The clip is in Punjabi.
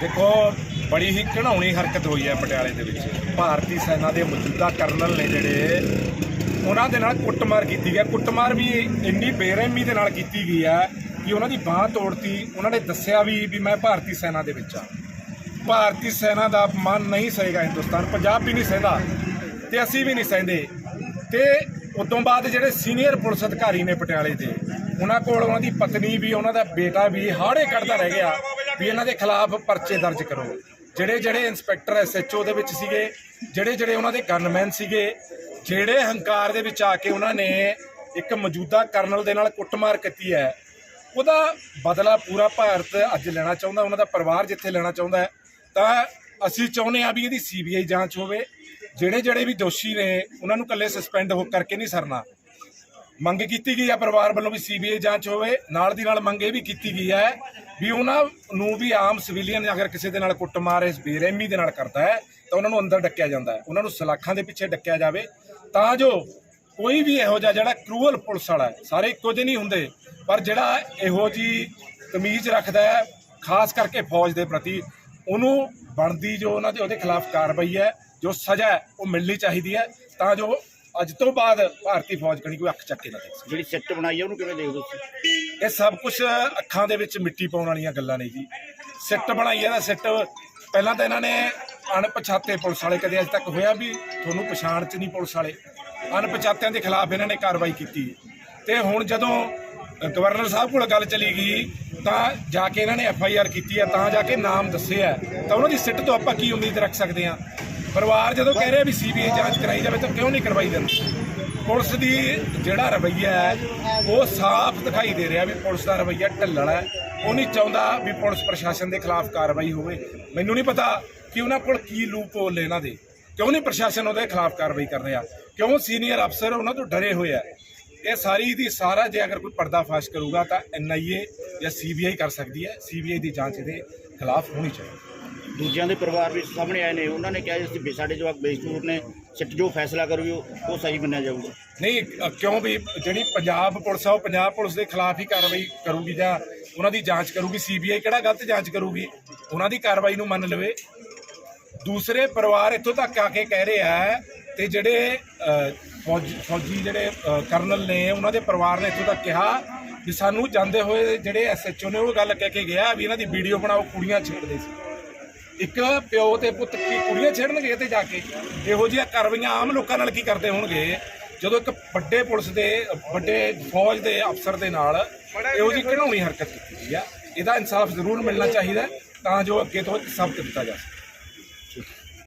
ਦੇਖੋ, ਬੜੀ ਹੀ ਘਿਣਾਉਣੀ ਹਰਕਤ ਹੋਈ ਹੈ ਪਟਿਆਲੇ ਦੇ ਵਿੱਚ। ਭਾਰਤੀ ਸੈਨਾ ਦੇ ਮੌਜੂਦਾ ਕਰਨਲ ਨੇ ਜਿਹੜੇ, ਉਹਨਾਂ ਦੇ ਨਾਲ ਕੁੱਟਮਾਰ ਕੀਤੀ ਗਈ ਕੁੱਟਮਾਰ ਵੀ ਇੰਨੀ ਬੇਰਹਿਮੀ ਦੇ ਨਾਲ ਕੀਤੀ ਗਈ ਹੈ ਕਿ ਉਹਨਾਂ ਦੀ ਬਾਹ ਤੋੜਤੀ। ਉਹਨਾਂ ਨੇ ਦੱਸਿਆ ਵੀ ਵੀ ਮੈਂ ਭਾਰਤੀ ਸੈਨਾ ਦੇ ਵਿੱਚ ਆ ਭਾਰਤੀ ਸੈਨਾ ਦਾ ਅਪਮਾਨ ਨਹੀਂ ਸਹੇਗਾ ਹਿੰਦੁਸਤਾਨ, ਪੰਜਾਬ ਵੀ ਨਹੀਂ ਸਹਿੰਦਾ ਤੇ ਅਸੀਂ ਵੀ ਨਹੀਂ ਸਹਿੰਦੇ। ਤੇ ਉਦੋਂ ਬਾਅਦ ਜਿਹੜੇ ਸੀਨੀਅਰ ਪੁਲਿਸ ਅਧਿਕਾਰੀ ਨੇ ਪਟਿਆਲੇ ਦੇ, ਉਹਨਾਂ ਕੋਲ ਉਹਨਾਂ ਦੀ ਪਤਨੀ ਵੀ, ਉਹਨਾਂ ਦਾ ਬੇਟਾ ਵੀ ਹਾੜੇ ਕੱਢਦਾ ਰਹਿ ਗਿਆ। ਵੀ ਇਹਨਾਂ ਦੇ ਖਿਲਾਫ ਪਰਚੇ ਦਰਜ ਕਰੋ। ਜਿਹੜੇ ਜਿਹੜੇ ਇੰਸਪੈਕਟਰ ਐਸਐਚਓ ਦੇ ਵਿੱਚ ਸੀਗੇ, ਜਿਹੜੇ ਜਿਹੜੇ ਉਹਨਾਂ ਦੇ ਗਨਮੈਨ ਸੀਗੇ, ਜਿਹੜੇ ਹੰਕਾਰ ਦੇ ਵਿੱਚ ਆ ਕੇ ਉਹਨਾਂ ਨੇ ਇੱਕ ਮੌਜੂਦਾ ਕਰਨਲ ਦੇ ਨਾਲ ਕੁੱਟਮਾਰ ਕੀਤੀ ਹੈ, ਉਹਦਾ ਬਦਲਾ ਪੂਰਾ ਭਾਰਤ ਅੱਜ ਲੈਣਾ ਚਾਹੁੰਦਾ, ਉਹਨਾਂ ਦਾ ਪਰਿਵਾਰ ਜਿੱਥੇ ਲੈਣਾ ਚਾਹੁੰਦਾ ਤਾਂ ਅਸੀਂ ਚਾਹੁੰਦੇ ਹਾਂ ਵੀ ਇਹਦੀ ਸੀਬੀਆਈ ਜਾਂਚ ਹੋਵੇ। ਜਿਹੜੇ ਜਿਹੜੇ ਵੀ ਦੋਸ਼ੀ ਨੇ, ਉਹਨਾਂ ਨੂੰ ਕੱਲੇ ਸਸਪੈਂਡ ਹੋ ਕਰਕੇ ਨਹੀਂ ਸਰਨਾ। ਮੰਗ ਕੀਤੀ ਗਈ ਹੈ ਪਰਿਵਾਰ ਵੱਲੋਂ ਵੀ ਸੀਬੀਆਈ ਜਾਂਚ ਹੋਵੇ। ਨਾਲ ਦੀ ਨਾਲ ਮੰਗ ਇਹ ਵੀ ਕੀਤੀ ਗਈ ਹੈ ਵੀ ਉਹਨਾਂ ਨੂੰ ਵੀ ਆਮ ਸਿਵਿਲੀਅਨ ਅਗਰ ਕਿਸੇ ਦੇ ਨਾਲ ਕੁੱਟਮਾਰ ਇਸ ਬੇਰਹਿਮੀ ਦੇ ਨਾਲ ਕਰਦਾ ਹੈ, ਤਾਂ ਉਹਨਾਂ ਨੂੰ ਅੰਦਰ ਡੱਕਿਆ ਜਾਂਦਾ ਹੈ। ਉਹਨਾਂ ਨੂੰ ਸਲਾਖਾਂ ਦੇ ਪਿੱਛੇ ਡੱਕਿਆ ਜਾਵੇ। ਤਾਂ ਜੋ ਕੋਈ ਵੀ ਇਹੋ ਜਿਹਾ ਜਿਹੜਾ ਕਰੂਅਲ ਪੁਲਿਸ ਵਾਲਾ ਸਾਰੇ ਇੱਕੋ ਜਿਹੇ ਨਹੀਂ ਹੁੰਦੇ, ਪਰ ਜਿਹੜਾ ਇਹੋ ਜੀ ਤਮੀਜ਼ ਰੱਖਦਾ ਹੈ, ਖਾਸ ਕਰਕੇ ਫੌਜ ਦੇ ਪ੍ਰਤੀ, ਉਹਨੂੰ ਬਣਦੀ ਜੋ ਉਹਨਾਂ ਦੇ ਉਹਦੇ ਖਿਲਾਫ ਕਾਰਵਾਈ ਹੈ, ਜੋ ਸਜ਼ਾ ਉਹ ਮਿਲਣੀ ਚਾਹੀਦੀ ਹੈ। ਤਾਂ ਜੋ ਅੱਜ ਤੋਂ ਬਾਅਦ ਭਾਰਤੀ ਫੌਜ ਕਣੀ ਕੋਈ ਅੱਖ ਚੱਕ ਕੇ ਨਾ ਦੇਖ ਜਿਹੜੀ ਸਿੱਟ ਬਣਾਈ ਹੈ ਉਹਨੂੰ ਕਿਵੇਂ ਦੇਖਦੇ ਤੁਸੀਂ? ਇਹ ਸਭ ਕੁਝ ਅੱਖਾਂ ਦੇ ਵਿੱਚ ਮਿੱਟੀ ਪਾਉਣ ਵਾਲੀਆਂ ਗੱਲਾਂ ਨੇ ਜੀ। ਸਿੱਟ ਬਣਾਈ ਹੈ ਦਾ ਸਿੱਟ ਪਹਿਲਾਂ ਤਾਂ ਇਹਨਾਂ ਨੇ ਅਣਪਛਾਤੇ ਪੁਲਿਸ ਵਾਲੇ ਕਦੇ ਅਜੇ ਤੱਕ ਹੋਇਆ ਵੀ ਤੁਹਾਨੂੰ ਪਛਾਣ ਚ ਨਹੀਂ ਪੁਲਿਸ ਵਾਲੇ। ਅਣਪਛਾਤਿਆਂ ਦੇ ਖਿਲਾਫ ਇਹਨਾਂ ਨੇ ਕਾਰਵਾਈ ਕੀਤੀ। ਤੇ ਹੁਣ ਜਦੋਂ ਗਵਰਨਰ ਸਾਹਿਬ ਕੋਲ ਗੱਲ ਚਲੀ ਗਈ ਤਾਂ ਜਾ ਕੇ ਇਹਨਾਂ ਨੇ ਐਫ ਆਈ ਆਰ ਕੀਤੀ ਹੈ ਤਾਂ ਜਾ ਕੇ ਨਾਮ ਦੱਸਿਆ ਤਾਂ ਉਹਨਾਂ ਦੀ ਸਿੱਟ ਤੋਂ ਆਪਾਂ ਕੀ ਉਮੀਦ ਰੱਖ ਸਕਦੇ ਹਾਂ? ਪਰਿਵਾਰ ਜਦੋਂ ਕਹਿ ਰਿਹਾ ਵੀ ਸੀਬੀਆਈ ਜਾਂਚ ਕਰਾਈ ਜਾਵੇ ਤਾਂ ਕਿਉਂ ਨਹੀਂ ਕਰਵਾਈ ਜਾਂਦੀ? ਪੁਲਿਸ ਦੀ ਜਿਹੜਾ ਰਵੱਈਆ ਹੈ, ਉਹ ਸਾਫ਼ ਦਿਖਾਈ ਦੇ ਰਿਹਾ ਵੀ ਪੁਲਿਸ ਦਾ ਰਵੱਈਆ ਢੱਲਣਾ ਹੈ। ਉਹ ਨਹੀਂ ਚਾਹੁੰਦਾ ਵੀ ਪੁਲਿਸ ਪ੍ਰਸ਼ਾਸਨ ਦੇ ਖਿਲਾਫ ਕਾਰਵਾਈ ਹੋਵੇ। ਮੈਨੂੰ ਨਹੀਂ ਪਤਾ ਕਿ ਉਹਨਾਂ ਕੋਲ ਕੀ ਲੂਪ ਹੋਲ ਇਹਨਾਂ ਦੇ। ਕਿਉਂ ਨਹੀਂ ਪ੍ਰਸ਼ਾਸਨ ਉਹਦੇ ਖਿਲਾਫ ਕਾਰਵਾਈ ਕਰ ਰਿਹਾ? ਕਿਉਂ ਸੀਨੀਅਰ ਅਫਸਰ ਉਹਨਾਂ ਤੋਂ ਡਰੇ ਹੋਏ ਆ? ਇਹ ਸਾਰੀ ਦੀ ਸਾਰਾ ਜੇ ਅਗਰ ਕੋਈ ਪਰਦਾਫਾਸ਼ ਕਰੂਗਾ ਤਾਂ ਐਨਆਈਏ ਜਾਂ ਸੀਬੀਆਈ ਕਰ ਸਕਦੀ ਹੈ। ਸੀਬੀਆਈ ਦੀ ਜਾਂਚ ਇਹਦੇ ਖਿਲਾਫ ਹੋਣੀ ਚਾਹੀਦੀ। ਦੂਜਿਆਂ ਦੇ ਪਰਿਵਾਰ ਵੀ ਸਾਹਮਣੇ ਆਏ ਨੇ ਉਹਨਾਂ ਨੇ ਕਿਹਾ ਜੀ ਸਾਡੇ ਜਵਾਕ ਬੇਸੂਰ ਨੇ ਸਿੱਟ ਜੋ ਫੈਸਲਾ ਕਰੂਗੀ ਉਹ ਸਹੀ ਮੰਨਿਆ ਜਾਊਗਾ। ਨਹੀਂ ਅ, ਕਿਉਂ ਵੀ ਜਿਹੜੀ ਪੰਜਾਬ ਪੁਲਿਸ ਆ ਉਹ ਪੰਜਾਬ ਪੁਲਿਸ ਦੇ ਖਿਲਾਫ ਹੀ ਕਾਰਵਾਈ ਕਰੂਗੀ ਜਾਂ ਉਹਨਾਂ ਦੀ ਜਾਂਚ ਕਰੂਗੀ ਸੀਬੀਆਈ ਕਿਹੜਾ ਗਲਤ ਜਾਂਚ ਕਰੂਗੀ? ਉਹਨਾਂ ਦੀ ਕਾਰਵਾਈ ਨੂੰ ਮੰਨ ਲਵੇ। ਦੂਸਰੇ ਪਰਿਵਾਰ ਇੱਥੋਂ ਤੱਕ ਆ ਕੇ ਕਹਿ ਰਿਹਾ ਹੈ ਤੇ ਜਿਹੜੇ ਅ, ਫੌਜੀ ਫੌਜੀ ਜਿਹੜੇ ਅ, ਕਰਨਲ ਨੇ ਉਹਨਾਂ ਦੇ ਪਰਿਵਾਰ ਨੇ ਇੱਥੋਂ ਤੱਕ ਕਿਹਾ ਕਿ ਸਾਨੂੰ ਜਾਂਦੇ ਹੋਏ ਜਿਹੜੇ ਐਸਐਚਓ ਨੇ ਉਹ ਗੱਲ ਕਹਿ ਕੇ ਗਿਆ ਵੀ ਇਹਨਾਂ ਦੀ ਵੀਡੀਓ ਬਣਾਓ ਕੁੜੀਆਂ ਛੇੜਦੇ ਸੀ। ਇੱਕ ਪਿਓ ਤੇ ਪੁੱਤ ਕੀ ਕੁੜੀਆਂ ਛੇੜਨਗੇ ਤੇ ਜਾ ਕੇ? ਇਹੋ ਜਿਹੀਆਂ ਕਾਰਵਾਈਆਂ ਆਮ ਲੋਕਾਂ ਨਾਲ ਕੀ ਕਰਦੇ ਹੋਣਗੇ? ਜਦੋਂ ਇੱਕ ਵੱਡੇ ਪੁਲਿਸ ਦੇ, ਵੱਡੇ ਫੌਜ ਦੇ ਅਫਸਰ ਦੇ ਨਾਲ ਇਹੋ ਜਿਹੀ ਘਿਨਾਉਣੀ ਹਰਕਤ ਕੀਤੀ ਗਈ ਆ, ਇਹਦਾ ਇਨਸਾਫ ਜ਼ਰੂਰ ਮਿਲਣਾ ਚਾਹੀਦਾ ਤਾਂ ਜੋ ਅੱਗੇ ਤੋਂ ਸਬਕ ਦਿੱਤਾ ਜਾ ਸਕੇ।